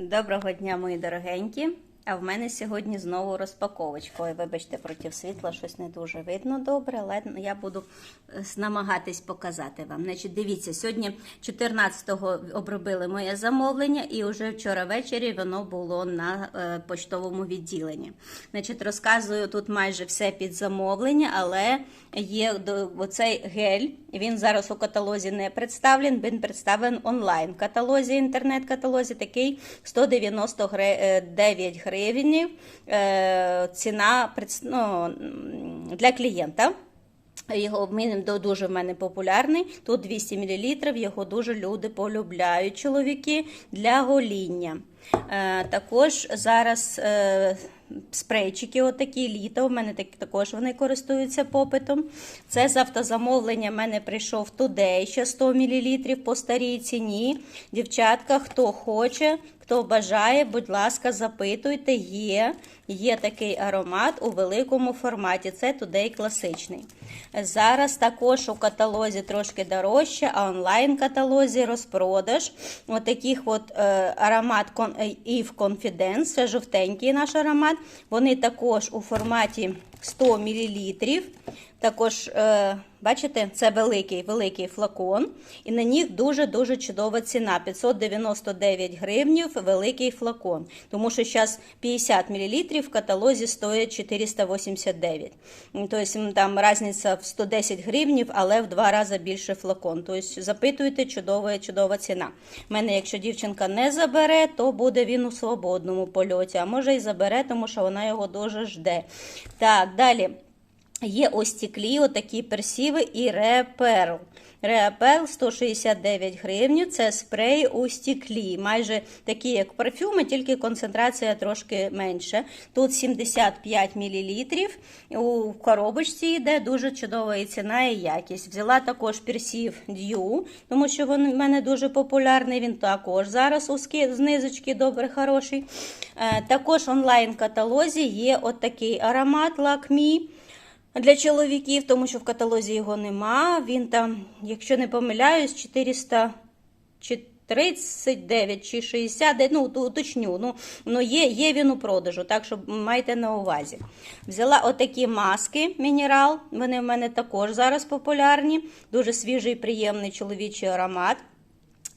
Доброго дня, мої дорогенькі. А в мене сьогодні знову розпаковочка. Ой, вибачте, проти світла щось не дуже видно добре, але я буду е, намагатись показати вам. Значить, дивіться, сьогодні 14-го обробили моє замовлення, і вже вчора ввечері воно було на е, поштовому відділенні. Значить, розказую тут майже все під замовлення, але є оцей гель. Він зараз у каталозі не представлений, він представлений онлайн каталозі, інтернет-каталозі такий 199 гривень. Е, ціна ну, для клієнта. Його він дуже в мене популярний. Тут 200 мл, його дуже люди полюбляють чоловіки для гоління. Е, також зараз е, спрейчики, отакі літо. У мене також вони користуються попитом. Це з автозамовлення в мене прийшов Today, ще 100 мл по старій ціні. Дівчатка, хто хоче, хто бажає, будь ласка, запитуйте. Є, є такий аромат у великому форматі. Це Today класичний. Зараз також у каталозі трошки дорожче, а онлайн-каталозі розпродаж. Отаких от, е, аромат е, Eve Confidence, це жовтенький наш аромат. Вони також у форматі 100 мл. Також, е, бачите, це великий великий флакон, і на них дуже-дуже чудова ціна. 599 гривнів великий флакон. Тому що зараз 50 мл в каталозі стоїть 489. М, Тобто там різниця в 110 гривнів, але в два рази більше флакон. Тобто запитуйте, чудова, чудова ціна. У мене, якщо дівчинка не забере, то буде він у свободному польоті. А може і забере, тому що вона його дуже жде. Так, далі. Є ось стеклі, отакі персіви і реперл. Реапел 169 гривень, це спрей у стеклі. Майже такі, як парфюми, тільки концентрація трошки менша. Тут 75 мл. У коробочці йде дуже чудова і ціна і якість. Взяла також персів Дью, тому що він в мене дуже популярний. Він також зараз у знизочки добре, хороший. Е, Також онлайн-каталозі є от такий аромат Lakme для чоловіків, тому що в каталозі його нема. Він там, якщо не помиляюсь, 439 чи 60, ну уточню. Ну, ну є, є він у продажу, так що майте на увазі. Взяла отакі маски мінерал. Вони в мене також зараз популярні. Дуже свіжий, приємний чоловічий аромат.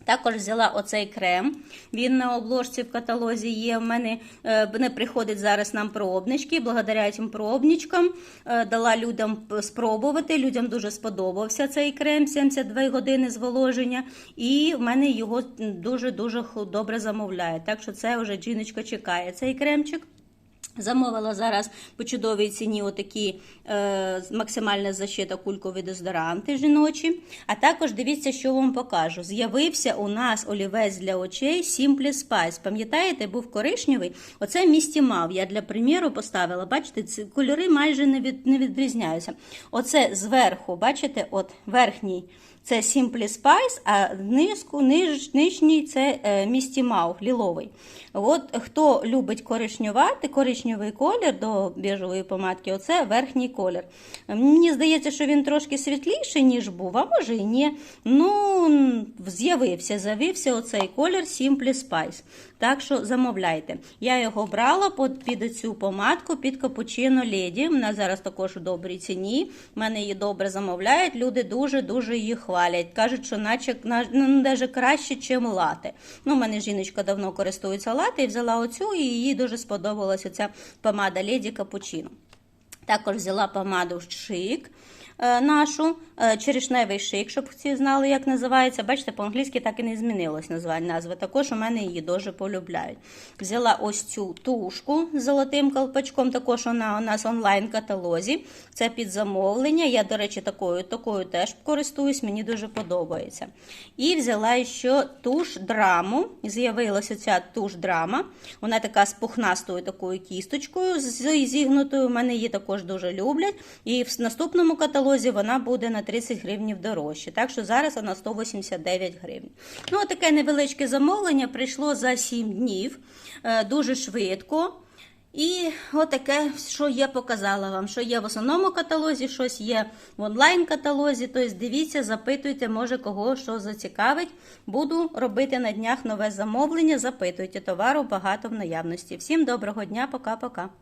Також взяла оцей крем. Він на обложці в каталозі є. В мене е, не приходить зараз нам пробнички. Благодаря цим пробничкам е, дала людям спробувати. Людям дуже сподобався цей крем 72 години зволоження. І в мене його дуже дуже добре замовляє. Так що це вже жіночка чекає цей кремчик. Замовила зараз по чудовій ціні отакі е, максимальна защита кулькові дезодоранти жіночі. А також дивіться, що вам покажу. З'явився у нас олівець для очей Simply Spice. Пам'ятаєте, був коричневий. Оце місті мав. Я для приміру поставила. Бачите, ці кольори майже не, від, не відрізняються. Оце зверху, бачите, от верхній. Це Simply Spice, а низку, ниж, нижній це е, Місті Мау, ліловий. От хто любить коричнювати, коричневий колір до біжової помадки, оце верхній колір. Мені здається, що він трошки світліший, ніж був, а може і ні. Ну, з'явився, завівся оцей колір Simply Spice. Так що замовляйте. Я його брала під, цю помадку, під капучино леді. Вона зараз також у добрій ціні. В мене її добре замовляють. Люди дуже-дуже її хвалять. Кажуть, що наче на- ну, навіть краще, ніж лати. Ну, у мене жіночка давно користується лати і взяла оцю, і їй дуже сподобалася ця помада леді капучино. Також взяла помаду шик нашу, е, черешневий шик, щоб всі знали, як називається. Бачите, по-англійськи так і не змінилось названня назва. Також у мене її дуже полюбляють. Взяла ось цю тушку з золотим колпачком, також вона у нас онлайн-каталозі. Це під замовлення. Я, до речі, такою, такою теж користуюсь, мені дуже подобається. І взяла ще туш драму. З'явилася ця туш драма. Вона така з пухнастою такою кісточкою, зігнутою. У мене її також дуже люблять. І в наступному каталозі вона буде на 30 гривнів дорожче. Так що зараз вона 189 гривень. Ну, таке невеличке замовлення прийшло за 7 днів, е, дуже швидко. І отаке, що я показала вам, що є в основному каталозі, щось є в онлайн-каталозі. Тобто дивіться, запитуйте, може кого що зацікавить. Буду робити на днях нове замовлення. Запитуйте, товару багато в наявності. Всім доброго дня, пока-пока.